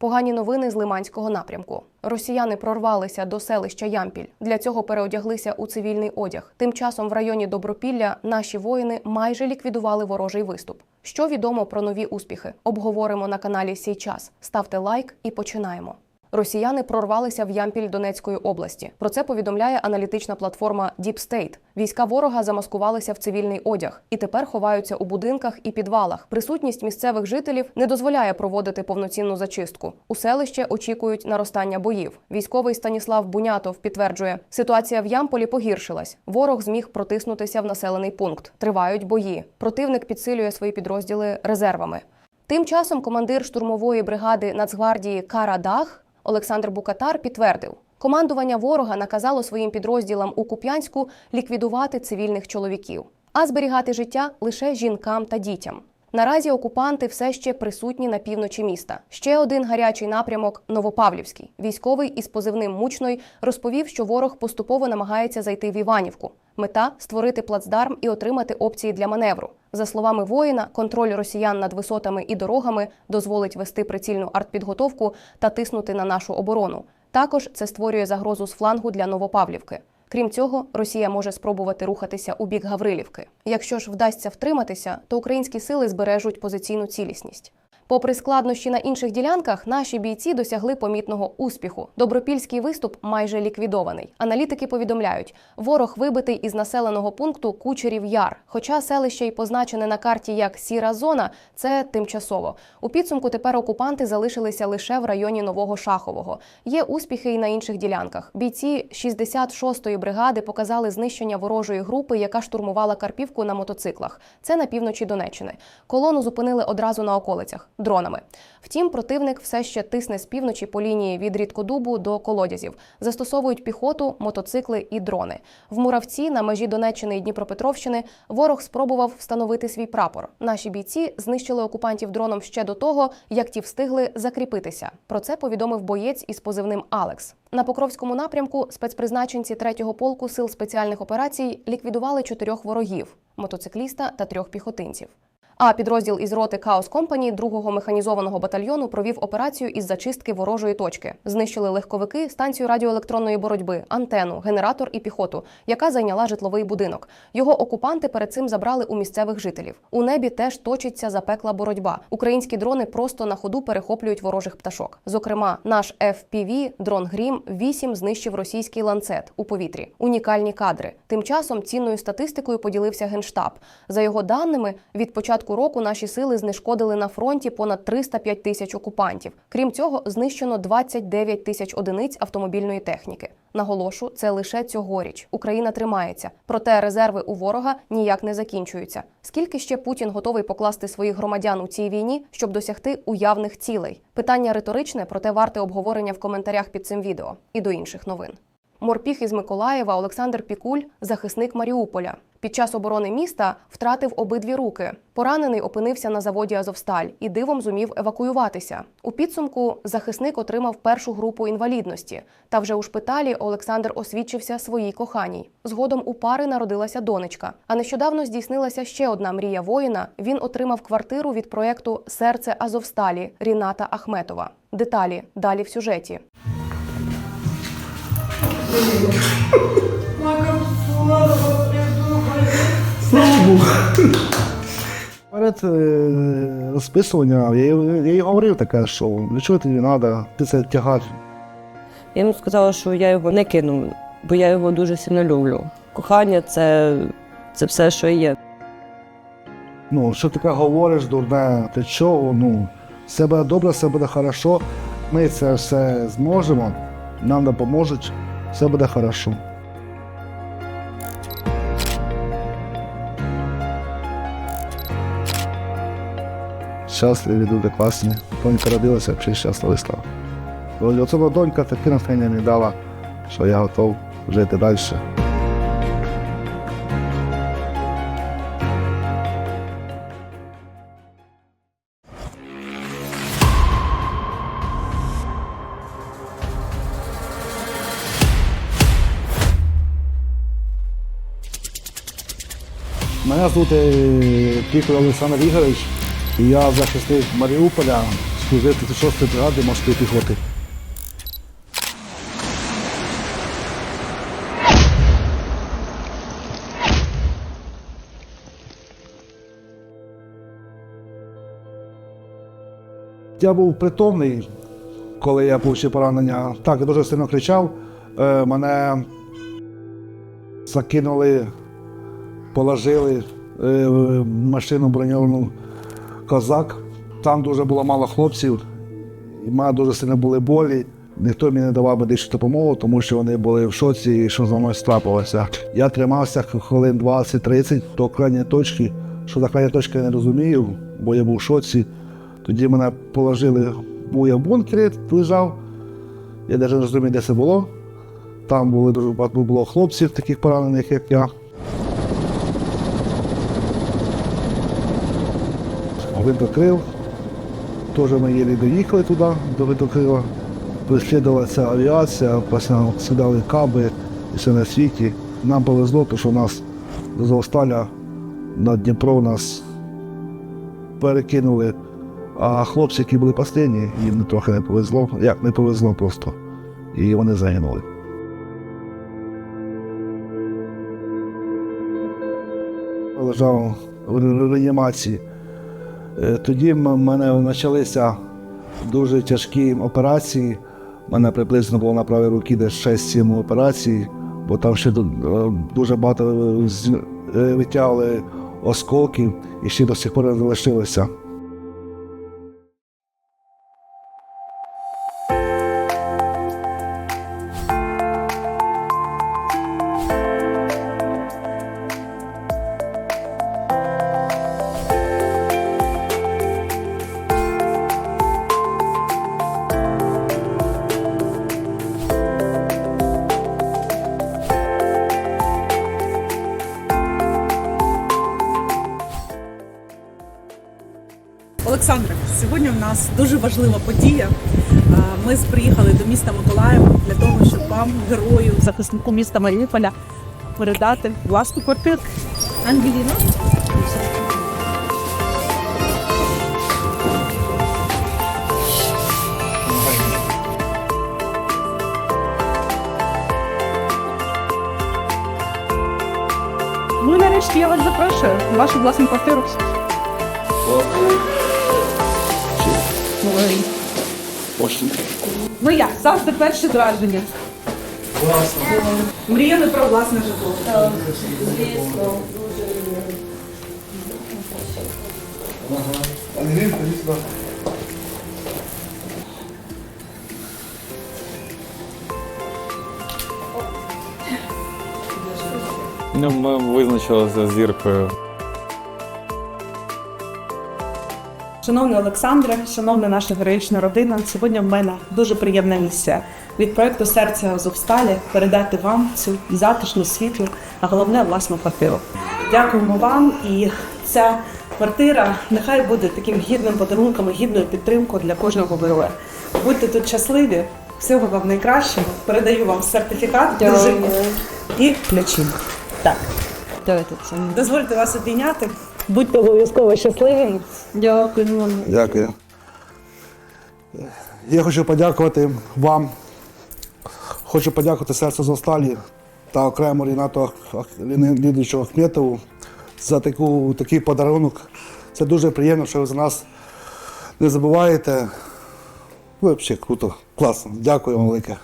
Погані новини з Лиманського напрямку. Росіяни прорвалися до селища Ямпіль. Для цього переодяглися у цивільний одяг. Тим часом в районі Добропілля наші воїни майже ліквідували ворожий виступ. Що відомо про нові успіхи? Обговоримо на каналі Сій час. Ставте лайк і починаємо. Росіяни прорвалися в Ямпіль Донецької області. Про це повідомляє аналітична платформа Deep State. Війська ворога замаскувалися в цивільний одяг і тепер ховаються у будинках і підвалах. Присутність місцевих жителів не дозволяє проводити повноцінну зачистку. У селище очікують наростання боїв. Військовий Станіслав Бунятов підтверджує, ситуація в Ямполі погіршилась. Ворог зміг протиснутися в населений пункт. Тривають бої. Противник підсилює свої підрозділи резервами. Тим часом командир штурмової бригади Нацгвардії Кара Дах Олександр Букатар підтвердив, командування ворога наказало своїм підрозділам у Куп'янську ліквідувати цивільних чоловіків, а зберігати життя лише жінкам та дітям. Наразі окупанти все ще присутні на півночі міста. Ще один гарячий напрямок Новопавлівський. Військовий із позивним мучной розповів, що ворог поступово намагається зайти в Іванівку. Мета створити плацдарм і отримати опції для маневру. За словами воїна, контроль росіян над висотами і дорогами дозволить вести прицільну артпідготовку та тиснути на нашу оборону. Також це створює загрозу з флангу для Новопавлівки. Крім цього, Росія може спробувати рухатися у бік Гаврилівки. Якщо ж вдасться втриматися, то українські сили збережуть позиційну цілісність. Попри складнощі на інших ділянках, наші бійці досягли помітного успіху. Добропільський виступ майже ліквідований. Аналітики повідомляють, ворог вибитий із населеного пункту Кучерів Яр. Хоча селище й позначене на карті як сіра зона, це тимчасово. У підсумку тепер окупанти залишилися лише в районі Нового Шахового. Є успіхи і на інших ділянках. Бійці 66-ї бригади показали знищення ворожої групи, яка штурмувала Карпівку на мотоциклах. Це на півночі Донеччини. Колону зупинили одразу на околицях дронами. Втім, противник все ще тисне з півночі по лінії від рідкодубу до колодязів. Застосовують піхоту, мотоцикли і дрони. В Муравці на межі Донеччини і Дніпропетровщини ворог спробував встановити свій прапор. Наші бійці знищили окупантів дроном ще до того, як ті встигли закріпитися. Про це повідомив боєць із позивним Алекс. На Покровському напрямку спецпризначенці 3-го полку сил спеціальних операцій ліквідували чотирьох ворогів мотоцикліста та трьох піхотинців. А підрозділ із роти Хаос Компані 2-го механізованого батальйону провів операцію із зачистки ворожої точки. Знищили легковики, станцію радіоелектронної боротьби, антену, генератор і піхоту, яка зайняла житловий будинок. Його окупанти перед цим забрали у місцевих жителів. У небі теж точиться запекла боротьба. Українські дрони просто на ходу перехоплюють ворожих пташок. Зокрема, наш FPV дрон Грім 8 знищив російський ланцет у повітрі. Унікальні кадри. Тим часом цінною статистикою поділився генштаб. За його даними, від початку року наші сили знешкодили на фронті понад 305 тисяч окупантів. Крім цього, знищено 29 тисяч одиниць автомобільної техніки. Наголошу, це лише цьогоріч. Україна тримається, проте резерви у ворога ніяк не закінчуються. Скільки ще Путін готовий покласти своїх громадян у цій війні, щоб досягти уявних цілей? Питання риторичне, проте варте обговорення в коментарях під цим відео і до інших новин. Морпіх із Миколаєва Олександр Пікуль, захисник Маріуполя. Під час оборони міста втратив обидві руки. Поранений опинився на заводі Азовсталь і дивом зумів евакуюватися. У підсумку захисник отримав першу групу інвалідності. Та вже у шпиталі Олександр освідчився своїй коханій. Згодом у пари народилася донечка. А нещодавно здійснилася ще одна мрія воїна. Він отримав квартиру від проекту Серце Азовсталі Ріната Ахметова. Деталі далі в сюжеті. Перед е, розписуванням я, їй- я їй говорив таке, що для чого тобі треба, ти це тягач. Я йому сказала, що я його не кину, бо я його дуже сильно люблю. Кохання це, це все, що є. Ну, що ти таке говориш, дурне, ти чого? Ну, все буде добре, все буде хорошо. Ми це все зможемо, нам допоможуть, все буде хорошо. Щасливі, люди класні. Донька родилася, взагалі щасливий став. Була донька таке настання мені дала, що я готов жити далі. Мене звати Пікор Олександр Ігорович, і я захисник Маріуполя служив 36-ї бригади морської піхоти. Я був притомний, коли я отримав поранення. Так, я дуже сильно кричав. Е, мене закинули, положили е, в машину броньовану козак. Там дуже було мало хлопців, і мене дуже сильно були болі. Ніхто мені не давав медичну допомогу, тому що вони були в шоці, і що за мною трапилося. Я тримався хвилин 20-30 до крайньої точки. Що за крайня точка я не розумію, бо я був в шоці. Тоді мене положили, був я в бункері, лежав. Я навіть не розумію, де це було. Там були дуже багато було хлопців, таких поранених, як я. Гвинтокрил. Теж ми єлі доїхали туди, до Гвинтокрила. Преслідувалася авіація, сідали каби і все на світі. Нам повезло, тому що у нас з Азовсталя на Дніпро нас перекинули. А хлопці, які були останні, їм трохи не повезло. Як не повезло просто. І вони загинули. Лежав в реанімації. Е, Тоді в мене почалися дуже тяжкі операції. У мене приблизно було на правій руці десь 6-7 операцій, бо там ще е, дуже багато е, витягли осколків і ще до сих пор залишилося. Олександре, сьогодні в нас дуже важлива подія. Ми приїхали до міста Миколаєва для того, щоб вам, герою, захиснику міста Маріуполя, передати власну квартиру. Ангеліна. Ну і нарешті я вас запрошую в вашу власну квартиру. Ой. Ну як, завжди перше враження. Мріяли про власне житло. Звісно, дуже Ну, ми визначилися з зіркою. Шановний Олександре, шановна наша героїчна родина, сьогодні в мене дуже приємна місія від проекту Серця Азовсталі передати вам цю затишну світлу, а головне власну квартиру. Дякуємо вам і ця квартира нехай буде таким гідним подарунком, і гідною підтримкою для кожного героя. Будьте тут щасливі, всього вам найкращого. Передаю вам сертифікат дружині і ключі. Так, Давайте дозвольте вас обійняти. Будьте обов'язково щасливими. Дякую. Дякую. Я хочу подякувати вам. Хочу подякувати серцю Зосталі та окремо Рінату Лідовичу Ахметову за таку, такий подарунок. Це дуже приємно, що ви за нас не забуваєте. Ви взагалі круто, класно. Дякую вам велике.